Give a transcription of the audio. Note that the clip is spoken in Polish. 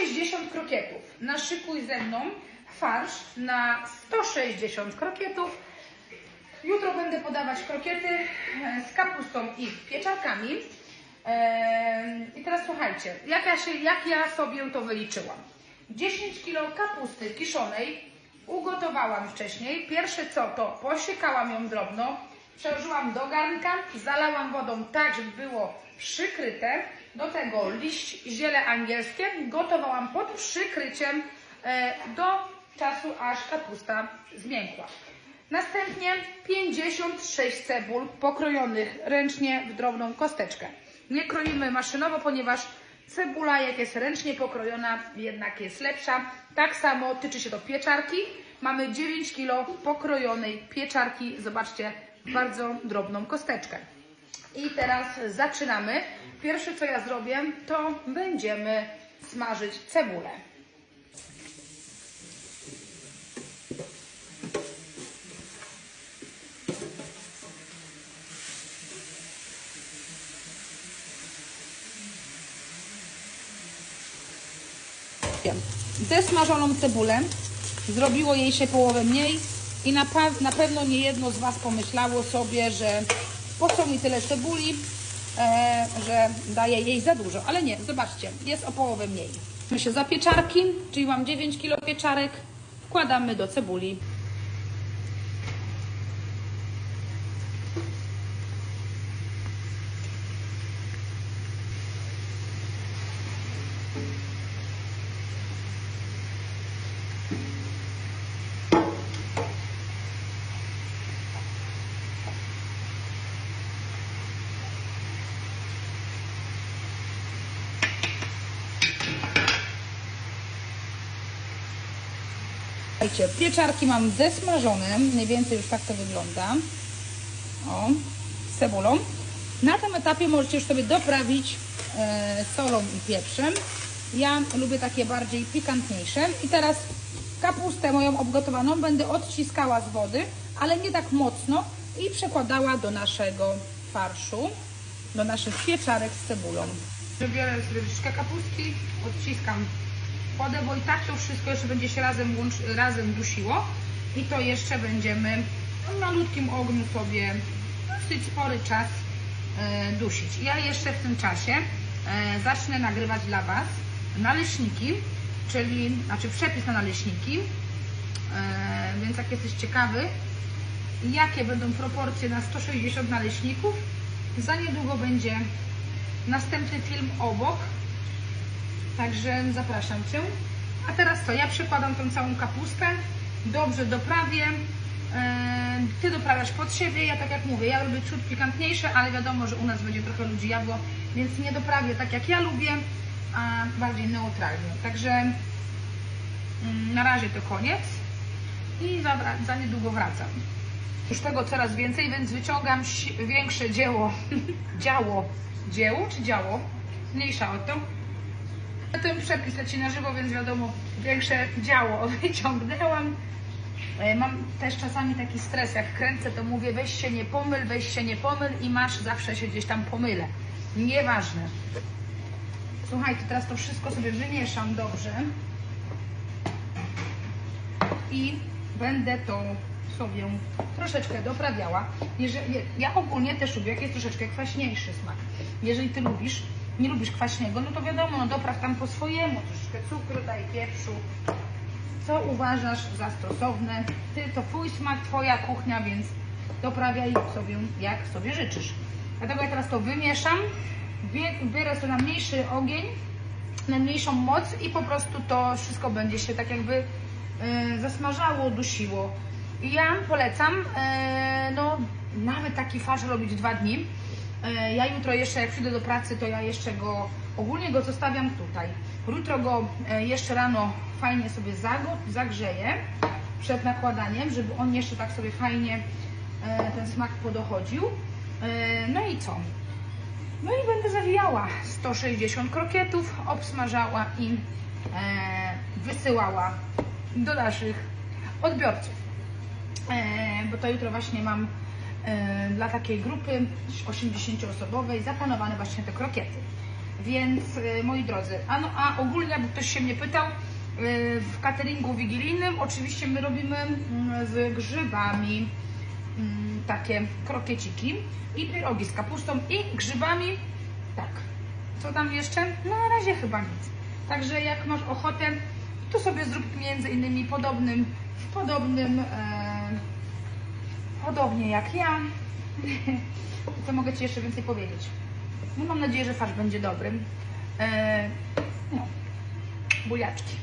160 krokietów. Naszykuj ze mną farsz na 160 krokietów. Jutro będę podawać krokiety e, z kapustą i pieczarkami. E, I teraz słuchajcie, jak ja, się, jak ja sobie to wyliczyłam. 10 kg kapusty kiszonej ugotowałam wcześniej. Pierwsze co to posiekałam ją drobno, przełożyłam do garnka, zalałam wodą tak, żeby było przykryte. Do tego liść ziele angielskie gotowałam pod przykryciem e, do czasu, aż kapusta zmiękła. Następnie 56 cebul pokrojonych ręcznie w drobną kosteczkę. Nie kroimy maszynowo, ponieważ cebula, jak jest ręcznie pokrojona, jednak jest lepsza. Tak samo tyczy się to pieczarki. Mamy 9 kg pokrojonej pieczarki. Zobaczcie, bardzo drobną kosteczkę. I teraz zaczynamy. Pierwsze co ja zrobię, to będziemy smażyć cebulę. Zesmażoną cebulę. Zrobiło jej się połowę mniej i na, na pewno nie jedno z Was pomyślało sobie, że po co mi tyle cebuli, e, że daje jej za dużo. Ale nie, zobaczcie, jest o połowę mniej. My się za pieczarki, czyli mam 9 kg pieczarek, wkładamy do cebuli. Słuchajcie, pieczarki mam zesmażone, mniej więcej już tak to wygląda. O, z cebulą. Na tym etapie możecie już sobie doprawić e, solą i pieprzem. Ja lubię takie bardziej pikantniejsze. I teraz kapustę moją obgotowaną będę odciskała z wody, ale nie tak mocno i przekładała do naszego farszu, do naszych pieczarek z cebulą. Biorę sobie troszkę kapustki, odciskam wodę, bo i tak to wszystko jeszcze będzie się razem, łącz, razem dusiło. I to jeszcze będziemy na malutkim ogniu sobie dosyć spory czas e, dusić. Ja jeszcze w tym czasie e, zacznę nagrywać dla Was naleśniki, czyli, znaczy przepis na naleśniki, e, więc jak jesteś ciekawy, jakie będą proporcje na 160 naleśników, za niedługo będzie następny film obok, Także zapraszam Cię. A teraz co? Ja przekładam tą całą kapustę, dobrze doprawię. Eee, Ty doprawiasz pod siebie, ja tak jak mówię, ja lubię ciut pikantniejsze, ale wiadomo, że u nas będzie trochę ludzi jadło, więc nie doprawię tak jak ja lubię, a bardziej neutralnie. Także mm, na razie to koniec i za, za niedługo wracam. Już tego coraz więcej, więc wyciągam większe dzieło, działo, dzieło czy działo, mniejsza o to. Ten przepis leci na żywo, więc wiadomo, większe działo wyciągnęłam. E, Mam też czasami taki stres, jak kręcę, to mówię weź się nie pomyl, weź się nie pomyl i masz, zawsze się gdzieś tam pomylę. Nieważne. Słuchajcie, teraz to wszystko sobie wymieszam dobrze i będę to sobie troszeczkę doprawiała. Jeżeli, ja ogólnie też lubię, jak jest troszeczkę kwaśniejszy smak. Jeżeli Ty lubisz, nie lubisz kwaśnego, no to wiadomo, no dopraw tam po swojemu, troszeczkę cukru, daj pieprzu. Co uważasz za stosowne? Ty, to Twój smak, Twoja kuchnia, więc doprawiaj sobie jak sobie życzysz. Dlatego ja teraz to wymieszam, biorę sobie na mniejszy ogień, na mniejszą moc i po prostu to wszystko będzie się tak jakby e, zasmażało, dusiło. I ja polecam, e, no nawet taki farsz robić dwa dni. E, Ja jutro jeszcze, jak przyjdę do pracy, to ja jeszcze go, ogólnie go zostawiam tutaj. Jutro go e, jeszcze rano fajnie sobie zagrzeję przed nakładaniem, żeby on jeszcze tak sobie fajnie e, ten smak podochodził. No i co? No i będę zawijała 160 krokietów, obsmażała i wysyłała do naszych odbiorców. Bo to jutro właśnie mam dla takiej grupy 80-osobowej zaplanowane właśnie te krokiety. Więc y, moi drodzy, a, no, a ogólnie jakby ktoś się mnie pytał, y, w cateringu wigilijnym oczywiście my robimy mm, z grzybami mm, takie krokieciki i pierogi z kapustą i grzybami. Tak. Co tam jeszcze? No na razie chyba nic. Także jak masz ochotę, to sobie zrób między innymi podobnym, w podobnym, e, podobnie jak ja. Co mogę Ci jeszcze więcej powiedzieć? No mam nadzieję, że farsz będzie dobry. E, no, buliaczki.